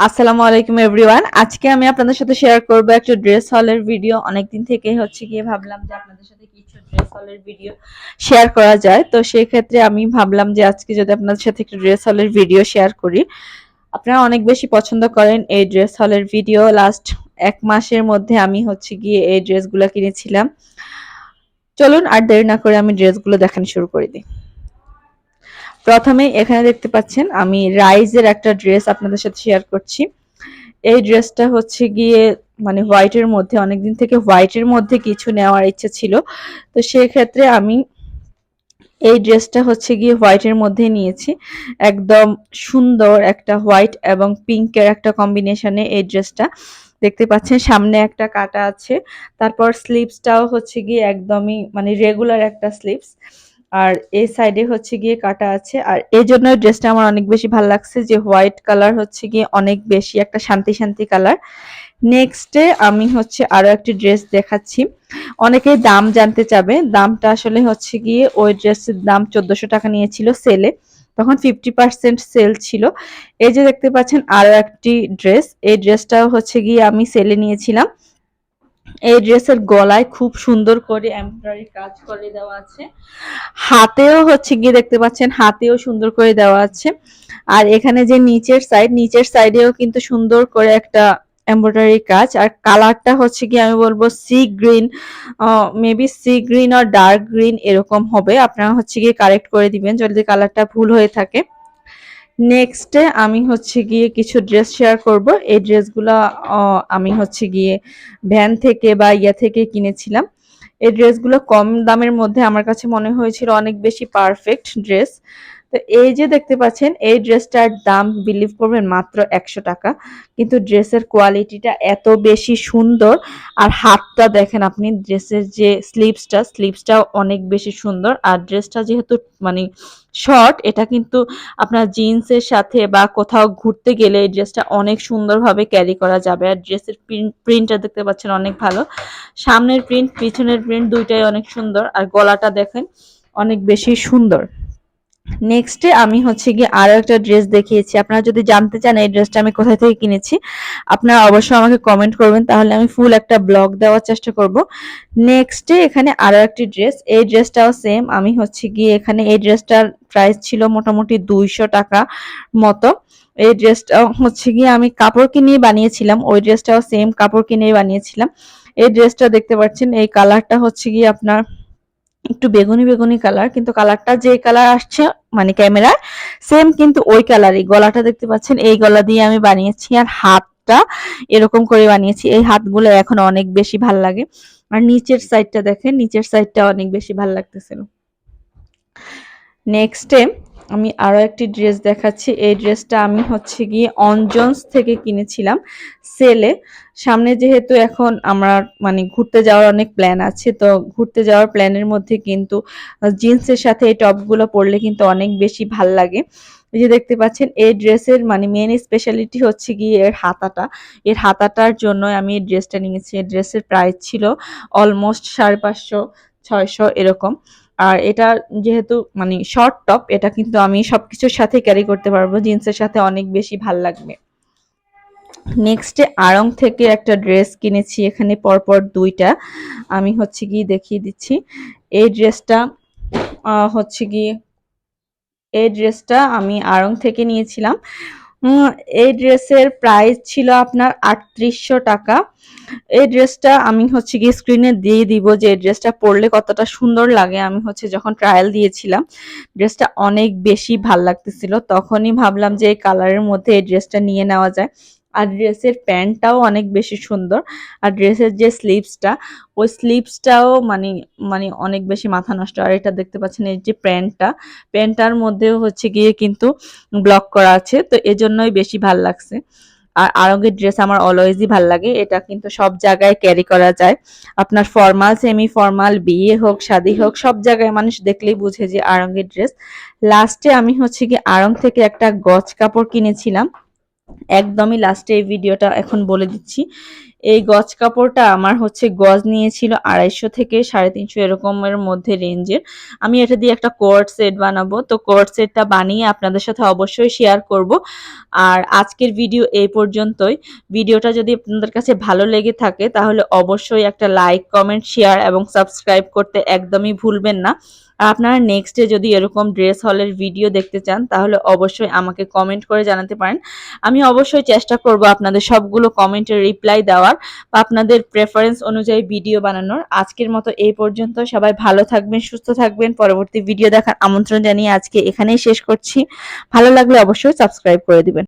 আসসালামু আলাইকুম এভরিওয়ান আজকে আমি আপনাদের সাথে শেয়ার করব একটা ড্রেস হলের ভিডিও অনেকদিন থেকে হচ্ছে গিয়ে ভাবলাম যে আপনাদের সাথে কিছু ড্রেস হলের ভিডিও শেয়ার করা যায়। তো সেই ক্ষেত্রে আমি ভাবলাম যে আজকে যদি আপনাদের সাথে একটা ড্রেস হলের ভিডিও শেয়ার করি, আপনারা অনেক বেশি পছন্দ করেন এই ড্রেস হলের ভিডিও লাস্ট এক মাসের মধ্যে আমি হচ্ছে গিয়ে এই ড্রেসগুলো কিনেছিলাম। চলুন আর দেরি না করে আমি ড্রেসগুলো দেখানো শুরু করে দিই। প্রথমে এখানে দেখতে পাচ্ছেন, আমি রাইজের একটা ড্রেস আপনাদের সাথে শেয়ার করছি। এই ড্রেসটা হচ্ছে গিয়ে মানে হোয়াইটের মধ্যে, অনেকদিন থেকে হোয়াইটের মধ্যে কিছু নেওয়ার ইচ্ছে ছিল। তো সেক্ষেত্রে আমি এই ড্রেসটা হচ্ছে গিয়ে হোয়াইটের মধ্যে নিয়েছি। একদম সুন্দর একটা হোয়াইট এবং পিঙ্কের একটা কম্বিনেশনে এই ড্রেসটা। দেখতে পাচ্ছেন, সামনে একটা কাটা আছে। তারপর স্লিভসটাও হচ্ছে গিয়ে একদমই মানে রেগুলার একটা স্লিভস আর এই সাইডে হচ্ছে গিয়ে কাটা আছে। আর এই জন্য ড্রেসটা আমার অনেক বেশি ভালো লাগছে যে হোয়াইট কালার হচ্ছে গিয়ে অনেক বেশি একটা শান্তি শান্তি কালার নেক্সটে আমি হচ্ছে আরও একটি ড্রেস দেখাচ্ছি। অনেকে দাম জানতে চাবে। দামটা আসলে হচ্ছে গিয়ে ওই ড্রেসের দাম চোদ্দশো টাকা নিয়েছিল সেলে তখন ফিফটি পার্সেন্ট সেল ছিল। এই যে দেখতে পাচ্ছেন আরও একটি ড্রেস এই ড্রেসটাও হচ্ছে গিয়ে আমি সেলে নিয়েছিলাম। এই ড্রেসের গলায় খুব সুন্দর করে এমব্রয়ডারি কাজ করে দেওয়া আছে। হাতেও হচ্ছে গিয়ে দেখতে পাচ্ছেন, হাতেও সুন্দর করে দেওয়া আছে। আর এখানে যে নিচের সাইড নিচের সাইডেও কিন্তু সুন্দর করে একটা এমব্রয়ডারি কাজ। আর কালারটা হচ্ছে কি আমি বলব sea green maybe sea green আর ডার্ক গ্রিন এরকম হবে। আপনারা হচ্ছে গিয়ে কারেক্ট করে দিবেন। যদি কালারটা ভুল হয়ে থাকে। নেক্সটে আমি হচ্ছে গিয়ে কিছু ড্রেস শেয়ার করব। এই ড্রেসগুলো আমি হচ্ছে গিয়ে ভ্যান থেকে বা ইয়া থেকে কিনেছিলাম। এই ড্রেসগুলো কম দামের মধ্যে আমার কাছে মনে হয়েছিল অনেক বেশি পারফেক্ট ড্রেস তো এই যে দেখতে পাচ্ছেন, এই ড্রেসটার দাম বিলিভ করবেন মাত্র একশো টাকা। কিন্তু ড্রেসের কোয়ালিটিটা এত বেশি সুন্দর, আর হাতটা দেখেন আপনি, ড্রেসের যে স্লিভসটা স্লিভসটাও অনেক বেশি সুন্দর। আর ড্রেসটা যেহেতু মানে শর্ট এটা কিন্তু আপনার জিন্সের সাথে বা কোথাও ঘুরতে গেলে এই ড্রেসটা অনেক সুন্দরভাবে ক্যারি করা যাবে। আর ড্রেসের প্রিন্টটা দেখতে পাচ্ছেন অনেক ভালো। সামনের প্রিন্ট পিছনের প্রিন্ট দুইটাই অনেক সুন্দর। আর গলাটা দেখেন অনেক বেশি সুন্দর। নেক্সটে আমি হচ্ছে গিয়ে আরও একটা ড্রেস দেখিয়েছি। আপনারা যদি জানতে চান এই ড্রেসটা আমি কোথায় থেকে কিনেছি, আপনারা অবশ্যই আমাকে কমেন্ট করবেন, তাহলে আমি ফুল একটা ব্লগ দেওয়ার চেষ্টা করব। নেক্সটে এখানে আরও একটি ড্রেস এই ড্রেসটাও সেম আমি হচ্ছে গিয়ে এখানে এই ড্রেসটার প্রাইস ছিল মোটামুটি দুইশো টাকা মতো। এই ড্রেসটা হচ্ছে গিয়ে আমি কাপড় কিনে বানিয়েছিলাম, ওই ড্রেসটাও সেম কাপড় কিনে বানিয়েছিলাম। এই ড্রেসটা দেখতে পাচ্ছেন, এই কালারটা হচ্ছে গিয়ে আপনার একটু বেগুনি বেগুনি কালার, কিন্তু কালারটা যে কালার আসছে মানে ক্যামেরায় সেম কিন্তু ওই কালারই। গলাটা দেখতে পাচ্ছেন, এই গলা দিয়ে আমি বানিয়েছি আর হাতটা এরকম করে বানিয়েছি। এই হাতগুলো এখন অনেক বেশি ভালো লাগে। আর নিচের সাইডটা দেখেন, নিচের সাইডটা অনেক বেশি ভালো লাগতেছিল নেক্সটে আমি আরও একটি ড্রেস দেখাচ্ছি। এই ড্রেসটা আমি হচ্ছে গিয়ে অনজন্স থেকে কিনেছিলাম সেলে। সামনে যেহেতু এখন আমার মানে ঘুরতে যাওয়ার অনেক প্ল্যান আছে, তো ঘুরতে যাওয়ার প্ল্যানের মধ্যে কিন্তু জিন্সের সাথে এই টপগুলো পরলে কিন্তু অনেক বেশি ভালো লাগে। এই যে দেখতে পাচ্ছেন, এই ড্রেসের মানে মেন স্পেশালিটি হচ্ছে গিয়ে এর হাতাটা। এর হাতাটার জন্য আমি এই ড্রেসটা নিয়েছি। এই ড্রেসের প্রাইস ছিল অলমোস্ট সাড়ে পাঁচশো, ছয়শো এরকম। আর এটা যেহেতু মানে শর্ট টপ এটা কিন্তু আমি সবকিছুর সাথে ক্যারি করতে পারব। জিন্সের সাথে অনেক বেশি ভালো লাগবে। নেক্সটে আড়ং থেকে একটা ড্রেস কিনেছি, এখানে পরপর দুইটা। আমি হচ্ছে গিয়ে দেখিয়ে দিচ্ছি। এই ড্রেসটা হচ্ছে কি এই ড্রেসটা আমি আড়ং থেকে নিয়েছিলাম। এই ড্রেসের প্রাইস ছিল আপনার আটত্রিশশো টাকা। এই ড্রেসটা আমি হচ্ছে গিয়ে স্ক্রিনে দিয়ে দিব যে এই ড্রেসটা পরলে কতটা সুন্দর লাগে। আমি হচ্ছে যখন ট্রায়াল দিয়েছিলাম, ড্রেসটা অনেক বেশি ভালো লাগতেছিল। তখনই ভাবলাম যে এই কালারের মধ্যে এই ড্রেসটা নিয়ে নেওয়া যায়। আর ড্রেসের প্যান্টটাও অনেক বেশি সুন্দর। আর ড্রেসের যে স্লিভসটা ওই স্লিভসটাও মানে মানে অনেক বেশি মাথা নষ্ট। আর এটা দেখতে পাচ্ছেন এই যে প্যান্টটা, প্যান্টটার মধ্যেও হচ্ছে গিয়ে কিন্তু ব্লক করা আছে, তো এজন্যই বেশি ভালো লাগছে। আর আরঙ্গের ড্রেস আমার অলওয়েজই ভালো লাগে। এটা কিন্তু সব জায়গায় ক্যারি করা যায়। আপনার ফর্মাল সেমি ফর্মাল বিয়ে হোক, শাদি হোক, সব জায়গায় মানুষ দেখলেই বুঝে যে আরঙ্গের ড্রেস লাস্টে আমি হচ্ছে কি আরং থেকে একটা গজ কাপড় কিনেছিলাম। একদমই লাস্টে এই ভিডিওটা এখন বলে দিচ্ছি। এই গজ কাপড়টা আমার হচ্ছে গজ নিয়েছিল আড়াইশো থেকে সাড়ে তিনশো এরকমের মধ্যে রেঞ্জের আমি এটা দিয়ে একটা কোয়ার্ড সেট বানাবো। তো কোয়ার্ড সেটটা বানিয়ে আপনাদের সাথে অবশ্যই শেয়ার করব। আর আজকের ভিডিও এই পর্যন্তই। ভিডিওটা যদি আপনাদের কাছে ভালো লেগে থাকে, তাহলে অবশ্যই একটা লাইক কমেন্ট শেয়ার এবং সাবস্ক্রাইব করতে একদমই ভুলবেন না। আপনারা নেক্সটে যদি এরকম ড্রেস হলের ভিডিও দেখতে চান, তাহলে অবশ্যই আমাকে কমেন্ট করে জানাতে পারেন। আমি অবশ্যই চেষ্টা করব আপনাদের সবগুলো কমেন্টের রিপ্লাই দেওয়ার বা আপনাদের প্রেফারেন্স অনুযায়ী ভিডিও বানানোর। আজকের মতো এই পর্যন্ত। সবাই ভালো থাকবেন, সুস্থ থাকবেন। পরবর্তী ভিডিও দেখার আমন্ত্রণ জানিয়ে আজকে এখানেই শেষ করছি। ভালো লাগলে অবশ্যই সাবস্ক্রাইব করে দিবেন।